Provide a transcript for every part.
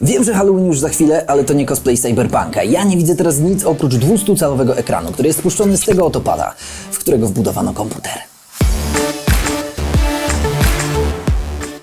Wiem, że Halloween już za chwilę, ale to nie cosplay Cyberpunka. Ja nie widzę teraz nic oprócz 200-calowego ekranu, który jest spuszczony z tego oto pada, w którego wbudowano komputer.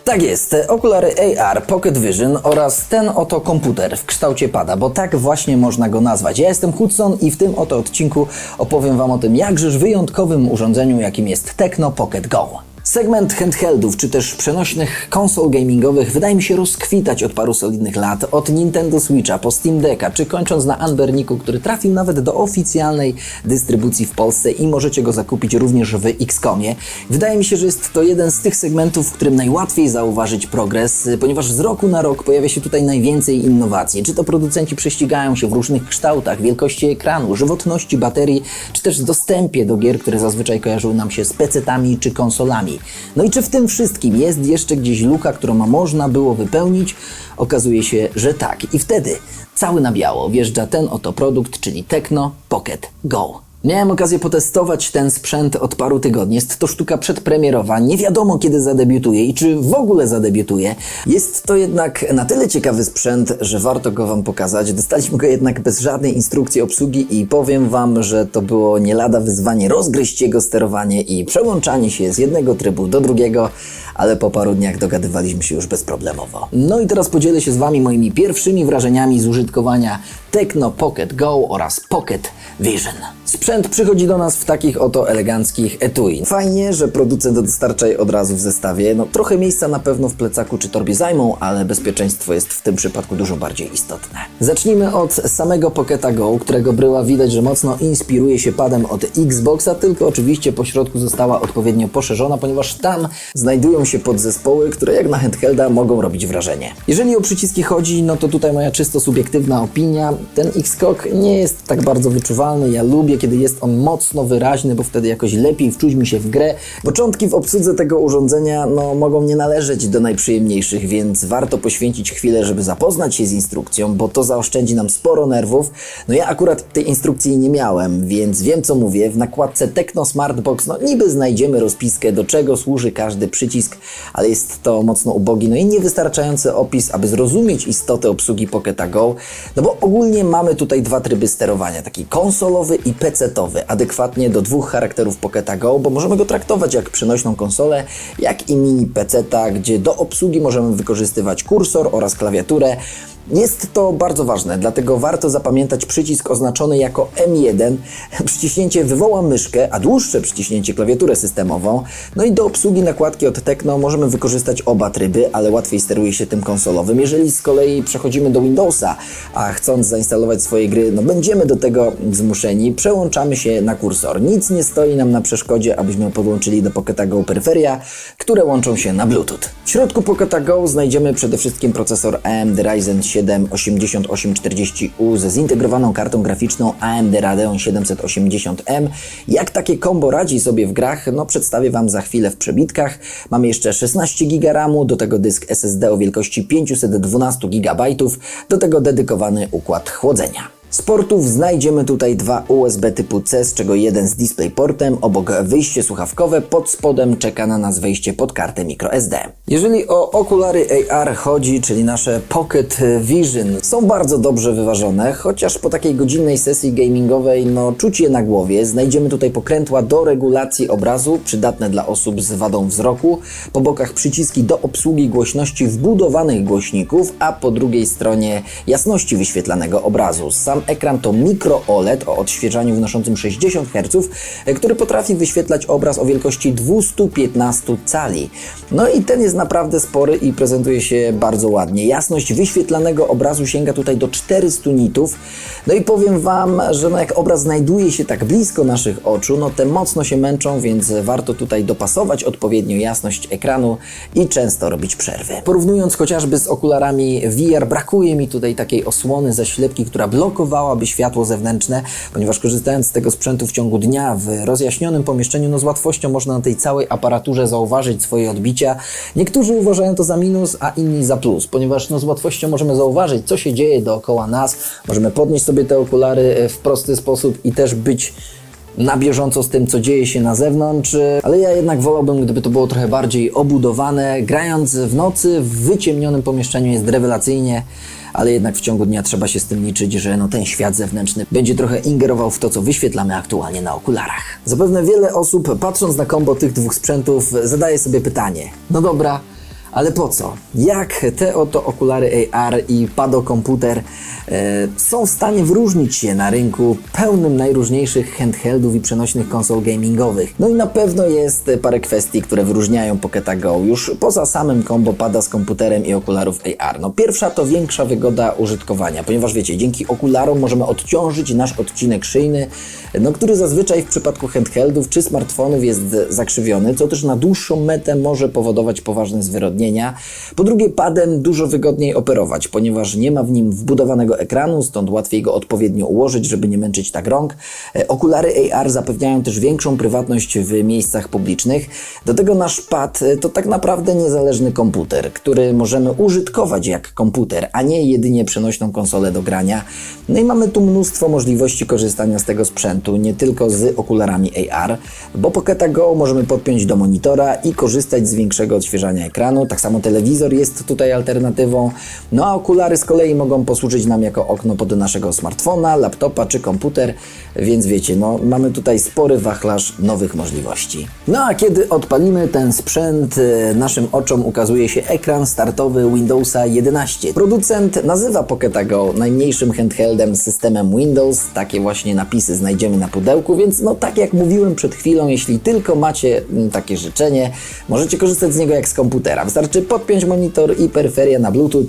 Tak jest, te okulary AR Pocket Vision oraz ten oto komputer w kształcie pada, bo tak właśnie można go nazwać. Ja jestem Hudson i w tym oto odcinku opowiem Wam o tym jakżeż wyjątkowym urządzeniu, jakim jest Tecno Pocket Go. Segment handheldów, czy też przenośnych konsol gamingowych wydaje mi się rozkwitać od paru solidnych lat. Od Nintendo Switcha po Steam Decka, czy kończąc na Anberniku, który trafił nawet do oficjalnej dystrybucji w Polsce i możecie go zakupić również w Xcomie. Wydaje mi się, że jest to jeden z tych segmentów, w którym najłatwiej zauważyć progres, ponieważ z roku na rok pojawia się tutaj najwięcej innowacji. Czy to producenci prześcigają się w różnych kształtach, wielkości ekranu, żywotności baterii, czy też dostępie do gier, które zazwyczaj kojarzyły nam się z PC-tami czy konsolami. No i czy w tym wszystkim jest jeszcze gdzieś luka, którą można było wypełnić? Okazuje się, że tak. I wtedy cały na biało wjeżdża ten oto produkt, czyli Tecno Pocket Go. Miałem okazję potestować ten sprzęt od paru tygodni. Jest to sztuka przedpremierowa. Nie wiadomo kiedy zadebiutuje i czy w ogóle zadebiutuje. Jest to jednak na tyle ciekawy sprzęt, że warto go Wam pokazać. Dostaliśmy go jednak bez żadnej instrukcji obsługi i powiem Wam, że to było nie lada wyzwanie rozgryźć jego sterowanie i przełączanie się z jednego trybu do drugiego, ale po paru dniach dogadywaliśmy się już bezproblemowo. No i teraz podzielę się z Wami moimi pierwszymi wrażeniami z użytkowania Tecno Pocket Go oraz Pocket Vision. Sprzęt przychodzi do nas w takich oto eleganckich etui. Fajnie, że producent dostarcza je od razu w zestawie. No trochę miejsca na pewno w plecaku czy torbie zajmą, ale bezpieczeństwo jest w tym przypadku dużo bardziej istotne. Zacznijmy od samego Pocketa Go, którego bryła widać, że mocno inspiruje się padem od Xboxa, tylko oczywiście po środku została odpowiednio poszerzona, ponieważ tam znajdują się podzespoły, które jak na handhelda mogą robić wrażenie. Jeżeli o przyciski chodzi, no to tutaj moja czysto subiektywna opinia. Ten X-Skok nie jest tak bardzo wyczuwalny. Ja lubię, kiedy jest on mocno wyraźny, bo wtedy jakoś lepiej wczuć mi się w grę. Początki w obsłudze tego urządzenia no, mogą nie należeć do najprzyjemniejszych, więc warto poświęcić chwilę, żeby zapoznać się z instrukcją, bo to zaoszczędzi nam sporo nerwów. No ja akurat tej instrukcji nie miałem, więc wiem co mówię. W nakładce Tecno Smartbox no niby znajdziemy rozpiskę, do czego służy każdy przycisk, ale jest to mocno ubogi, no i niewystarczający opis, aby zrozumieć istotę obsługi Pocketa Go, no bo ogólnie mamy tutaj dwa tryby sterowania, taki konsolowy i PC-towy, adekwatnie do dwóch charakterów Pocketa Go, bo możemy go traktować jak przenośną konsolę, jak i mini PC-ta, gdzie do obsługi możemy wykorzystywać kursor oraz klawiaturę, jest to bardzo ważne, dlatego warto zapamiętać przycisk oznaczony jako M1. Przyciśnięcie wywoła myszkę, a dłuższe przyciśnięcie klawiaturę systemową. No i do obsługi nakładki od Tecno możemy wykorzystać oba tryby, ale łatwiej steruje się tym konsolowym. Jeżeli z kolei przechodzimy do Windowsa, a chcąc zainstalować swoje gry, no będziemy do tego zmuszeni, przełączamy się na kursor. Nic nie stoi nam na przeszkodzie, abyśmy podłączyli do Pocketa Go peryferia, które łączą się na Bluetooth. W środku Pocketa Go znajdziemy przede wszystkim procesor AMD Ryzen 7 8840U ze zintegrowaną kartą graficzną AMD Radeon 780M. Jak takie kombo radzi sobie w grach, no przedstawię Wam za chwilę w przebitkach. Mamy jeszcze 16 GB RAMu, do tego dysk SSD o wielkości 512 GB, do tego dedykowany układ chłodzenia. Z portów znajdziemy tutaj dwa USB typu C, z czego jeden z DisplayPortem, obok wyjście słuchawkowe, pod spodem czeka na nas wejście pod kartę microSD. Jeżeli o okulary AR chodzi, czyli nasze Pocket Vision, są bardzo dobrze wyważone, chociaż po takiej godzinnej sesji gamingowej, no czuć je na głowie. Znajdziemy tutaj pokrętła do regulacji obrazu, przydatne dla osób z wadą wzroku, po bokach przyciski do obsługi głośności wbudowanych głośników, a po drugiej stronie jasności wyświetlanego obrazu. Sam ekran to mikro OLED o odświeżaniu wynoszącym 60 Hz, który potrafi wyświetlać obraz o wielkości 215 cali. No i ten jest naprawdę spory i prezentuje się bardzo ładnie. Jasność wyświetlanego obrazu sięga tutaj do 400 nitów. No i powiem Wam, że no jak obraz znajduje się tak blisko naszych oczu, no te mocno się męczą, więc warto tutaj dopasować odpowiednio jasność ekranu i często robić przerwy. Porównując chociażby z okularami VR, brakuje mi tutaj takiej osłony zaślepki, która blokowała blokowałaby światło zewnętrzne, ponieważ korzystając z tego sprzętu w ciągu dnia w rozjaśnionym pomieszczeniu, no z łatwością można na tej całej aparaturze zauważyć swoje odbicia. Niektórzy uważają to za minus, a inni za plus, ponieważ no z łatwością możemy zauważyć, co się dzieje dookoła nas. Możemy podnieść sobie te okulary e, w prosty sposób i też być na bieżąco z tym, co dzieje się na zewnątrz, ale ja jednak wolałbym, gdyby to było trochę bardziej obudowane. Grając w nocy w wyciemnionym pomieszczeniu jest rewelacyjnie, ale jednak w ciągu dnia trzeba się z tym liczyć, że no ten świat zewnętrzny będzie trochę ingerował w to, co wyświetlamy aktualnie na okularach. Zapewne wiele osób, patrząc na kombo tych dwóch sprzętów, zadaje sobie pytanie: no dobra, ale po co? Jak te oto okulary AR i padokomputer e, są w stanie wyróżnić się na rynku pełnym najróżniejszych handheldów i przenośnych konsol gamingowych? No i na pewno jest parę kwestii, które wyróżniają Pocketa Go już poza samym combo pada z komputerem i okularów AR. No pierwsza to większa wygoda użytkowania, ponieważ wiecie, dzięki okularom możemy odciążyć nasz odcinek szyjny, no który zazwyczaj w przypadku handheldów czy smartfonów jest zakrzywiony, co też na dłuższą metę może powodować poważne zwyrodnienia. Po drugie, padem dużo wygodniej operować, ponieważ nie ma w nim wbudowanego ekranu, stąd łatwiej go odpowiednio ułożyć, żeby nie męczyć tak rąk. E, Okulary AR zapewniają też większą prywatność w miejscach publicznych. Do tego nasz pad e, to tak naprawdę niezależny komputer, który możemy użytkować jak komputer, a nie jedynie przenośną konsolę do grania. No i mamy tu mnóstwo możliwości korzystania z tego sprzętu, nie tylko z okularami AR, bo Pocketa Go możemy podpiąć do monitora i korzystać z większego odświeżania ekranu. Tak samo telewizor jest tutaj alternatywą. No a okulary z kolei mogą posłużyć nam jako okno pod naszego smartfona, laptopa czy komputer, więc wiecie, no mamy tutaj spory wachlarz nowych możliwości. No a kiedy odpalimy ten sprzęt, e, naszym oczom ukazuje się ekran startowy Windowsa 11. Producent nazywa Pocketa Go najmniejszym handheldem z systemem Windows. Takie właśnie napisy znajdziemy na pudełku, więc no tak jak mówiłem przed chwilą, jeśli tylko macie mm, takie życzenie, możecie korzystać z niego jak z komputera. Podpiąć monitor i peryferia na Bluetooth,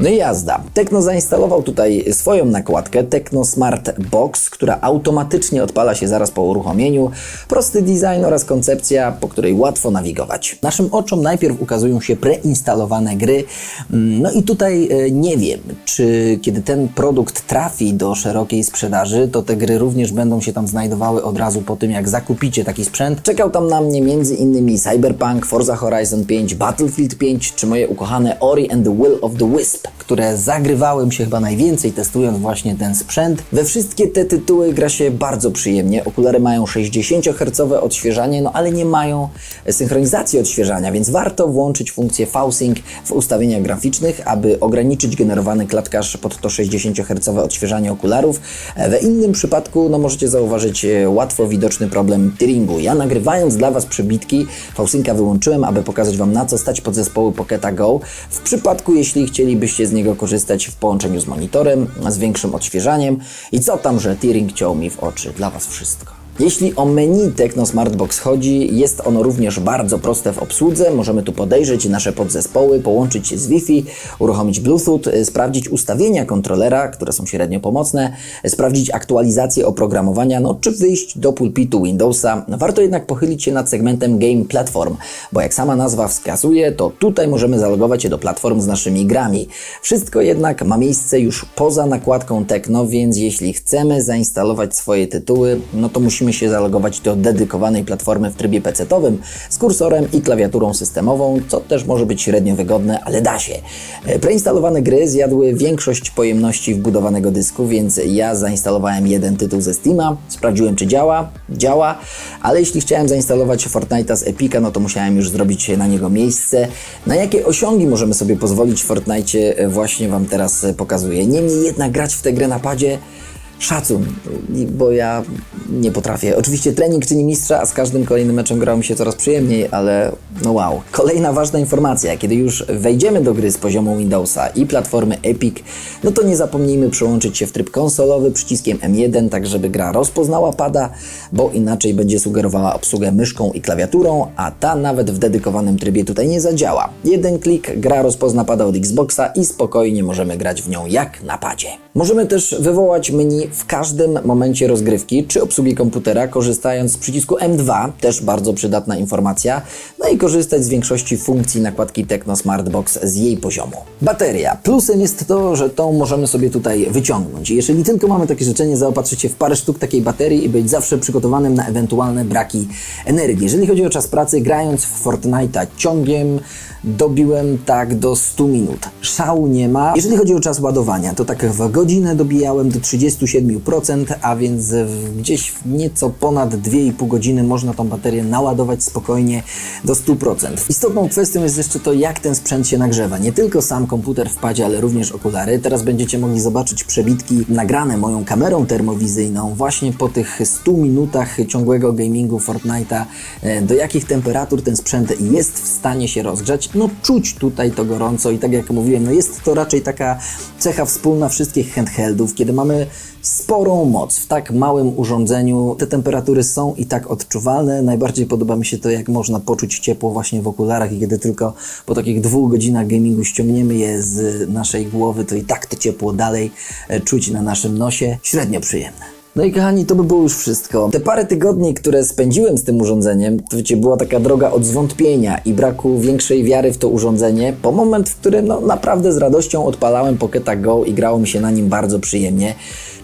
no i jazda. Tekno zainstalował tutaj swoją nakładkę Tekno Smart Box, która automatycznie odpala się zaraz po uruchomieniu. Prosty design oraz koncepcja, po której łatwo nawigować. Naszym oczom najpierw ukazują się preinstalowane gry. Mm, No i tutaj e, nie wiem, czy kiedy ten produkt trafi do szerokiej sprzedaży, to te gry również będą się tam znajdowały od razu po tym, jak zakupicie taki sprzęt. Czekał tam na mnie innymi Cyberpunk, Forza Horizon 5, Battlefield 5, czy moje ukochane Ori and the Will of the Wisp, które zagrywałem się chyba najwięcej testując właśnie ten sprzęt. We wszystkie te tytuły gra się bardzo przyjemnie. Okulary mają 60 Hz odświeżanie, no ale nie mają synchronizacji odświeżania, więc warto włączyć funkcję V-Sync w ustawieniach graficznych, aby ograniczyć generowany klatkarz pod to 60 Hz odświeżanie okularów. W innym przypadku no, możecie zauważyć e, łatwo widoczny problem tearingu. Ja nagrywając dla Was przebitki V-Synca wyłączyłem, aby pokazać Wam na co stać podzespoły Pocketa Go. W przypadku jeśli chcielibyście z niego korzystać w połączeniu z monitorem, z większym odświeżaniem i co tam, że tearing ciął mi w oczy. Dla Was wszystko. Jeśli o menu Tecno Smartbox chodzi, jest ono również bardzo proste w obsłudze. Możemy tu podejrzeć nasze podzespoły, połączyć się z Wi-Fi, uruchomić Bluetooth, y, sprawdzić ustawienia kontrolera, które są średnio pomocne, sprawdzić aktualizację oprogramowania, no czy wyjść do pulpitu Windowsa. Warto jednak pochylić się nad segmentem Game Platform, bo jak sama nazwa wskazuje, to tutaj możemy zalogować się do platform z naszymi grami. Wszystko jednak ma miejsce już poza nakładką Tecno, więc jeśli chcemy zainstalować swoje tytuły, no to musimy się zalogować do dedykowanej platformy w trybie PC-owym z kursorem i klawiaturą systemową, co też może być średnio wygodne, ale da się. E, Preinstalowane gry zjadły większość pojemności wbudowanego dysku, więc ja zainstalowałem jeden tytuł ze Steama, sprawdziłem czy działa, działa, ale jeśli chciałem zainstalować Fortnite'a z Epica, no to musiałem już zrobić na niego miejsce. Na jakie osiągi możemy sobie pozwolić w Fortnite'cie e, właśnie Wam teraz e, pokazuję. Niemniej jednak grać w tę grę na padzie Szacun, bo ja nie potrafię. Oczywiście trening czyni mistrza, a z każdym kolejnym meczem grało mi się coraz przyjemniej, ale no wow. Kolejna ważna informacja, kiedy już wejdziemy do gry z poziomu Windowsa i platformy Epic, no to nie zapomnijmy przełączyć się w tryb konsolowy przyciskiem M1, tak żeby gra rozpoznała pada, bo inaczej będzie sugerowała obsługę myszką i klawiaturą, a ta nawet w dedykowanym trybie tutaj nie zadziała. Jeden klik, gra rozpozna pada od Xboxa i spokojnie możemy grać w nią jak na padzie. Możemy też wywołać menu w każdym momencie rozgrywki czy obsługi komputera, korzystając z przycisku M2, też bardzo przydatna informacja, no i korzystać z większości funkcji nakładki Tecno Smartbox z jej poziomu. Bateria. Plusem jest to, że tą możemy sobie tutaj wyciągnąć. Jeżeli tylko mamy takie życzenie, zaopatrzyć się w parę sztuk takiej baterii i być zawsze przygotowanym na ewentualne braki energii. Jeżeli chodzi o czas pracy, grając w Fortnite'a ciągiem, dobiłem tak do 100 minut. Szału nie ma. Jeżeli chodzi o czas ładowania, to tak w godzinę dobijałem do 37%, a więc gdzieś nieco ponad 2,5 godziny można tą baterię naładować spokojnie do 100%. Istotną kwestią jest jeszcze to, jak ten sprzęt się nagrzewa. Nie tylko sam komputer w padzie, ale również okulary. Teraz będziecie mogli zobaczyć przebitki nagrane moją kamerą termowizyjną właśnie po tych 100 minutach ciągłego gamingu Fortnite'a, e, do jakich temperatur ten sprzęt jest w stanie się rozgrzać. No czuć tutaj to gorąco i tak jak mówiłem, no jest to raczej taka cecha wspólna wszystkich handheldów, kiedy mamy sporą moc w tak małym urządzeniu. Te temperatury są i tak odczuwalne. Najbardziej podoba mi się to, jak można poczuć ciepło właśnie w okularach i kiedy tylko po takich dwóch godzinach gamingu ściągniemy je z naszej głowy, to i tak to ciepło dalej e, czuć na naszym nosie. Średnio przyjemne. No i kochani, to by było już wszystko. Te parę tygodni, które spędziłem z tym urządzeniem, to wiecie, była taka droga od zwątpienia i braku większej wiary w to urządzenie, po moment, w którym no, naprawdę z radością odpalałem Pocketa Go i grało mi się na nim bardzo przyjemnie.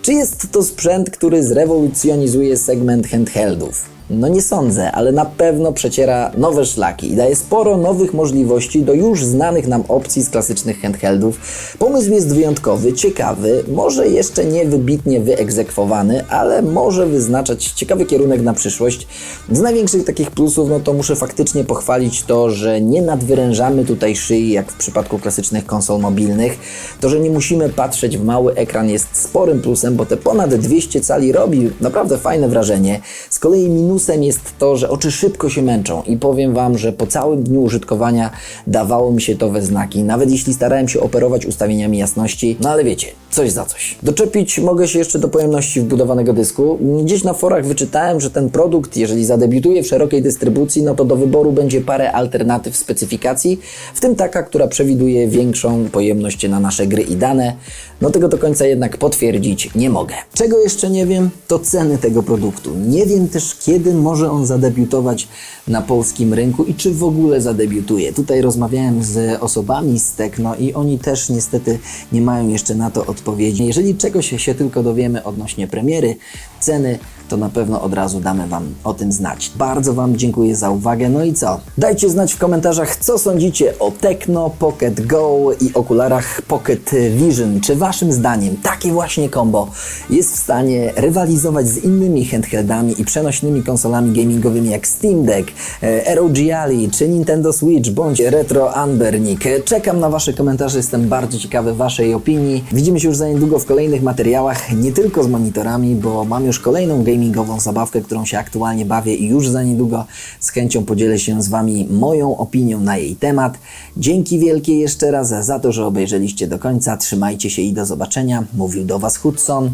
Czy jest to sprzęt, który zrewolucjonizuje segment handheldów? No nie sądzę, ale na pewno przeciera nowe szlaki i daje sporo nowych możliwości do już znanych nam opcji z klasycznych handheldów. Pomysł jest wyjątkowy, ciekawy, może jeszcze nie wybitnie wyegzekwowany, ale może wyznaczać ciekawy kierunek na przyszłość. Z największych takich plusów, no to muszę faktycznie pochwalić to, że nie nadwyrężamy tutaj szyi, jak w przypadku klasycznych konsol mobilnych. To, że nie musimy patrzeć w mały ekran jest sporym plusem, bo te ponad 200 cali robi naprawdę fajne wrażenie. Z kolei jest to, że oczy szybko się męczą i powiem Wam, że po całym dniu użytkowania dawało mi się to we znaki, nawet jeśli starałem się operować ustawieniami jasności, no ale wiecie, coś za coś. Doczepić mogę się jeszcze do pojemności wbudowanego dysku. Gdzieś na forach wyczytałem, że ten produkt, jeżeli zadebiutuje w szerokiej dystrybucji, no to do wyboru będzie parę alternatyw specyfikacji, w tym taka, która przewiduje większą pojemność na nasze gry i dane. No tego do końca jednak potwierdzić nie mogę. Czego jeszcze nie wiem, to ceny tego produktu. Nie wiem też, kiedy może on zadebiutować na polskim rynku i czy w ogóle zadebiutuje. Tutaj rozmawiałem z osobami z Tekno i oni też niestety nie mają jeszcze na to odpowiedzi. Jeżeli czegoś się tylko dowiemy odnośnie premiery, ceny, to na pewno od razu damy Wam o tym znać. Bardzo Wam dziękuję za uwagę. No i co? Dajcie znać w komentarzach, co sądzicie o Tecno Pocket Go i okularach Pocket Vision. Czy Waszym zdaniem takie właśnie combo jest w stanie rywalizować z innymi handheldami i przenośnymi konsolami gamingowymi jak Steam Deck, e, ROG Ali, czy Nintendo Switch, bądź Retro Anbernic? Czekam na Wasze komentarze, jestem bardzo ciekawy Waszej opinii. Widzimy się już za niedługo w kolejnych materiałach, nie tylko z monitorami, bo mam już kolejną gamingową zabawkę, którą się aktualnie bawię i już za niedługo z chęcią podzielę się z Wami moją opinią na jej temat. Dzięki wielkie jeszcze raz za to, że obejrzeliście do końca. Trzymajcie się i do zobaczenia. Mówił do Was Hudson.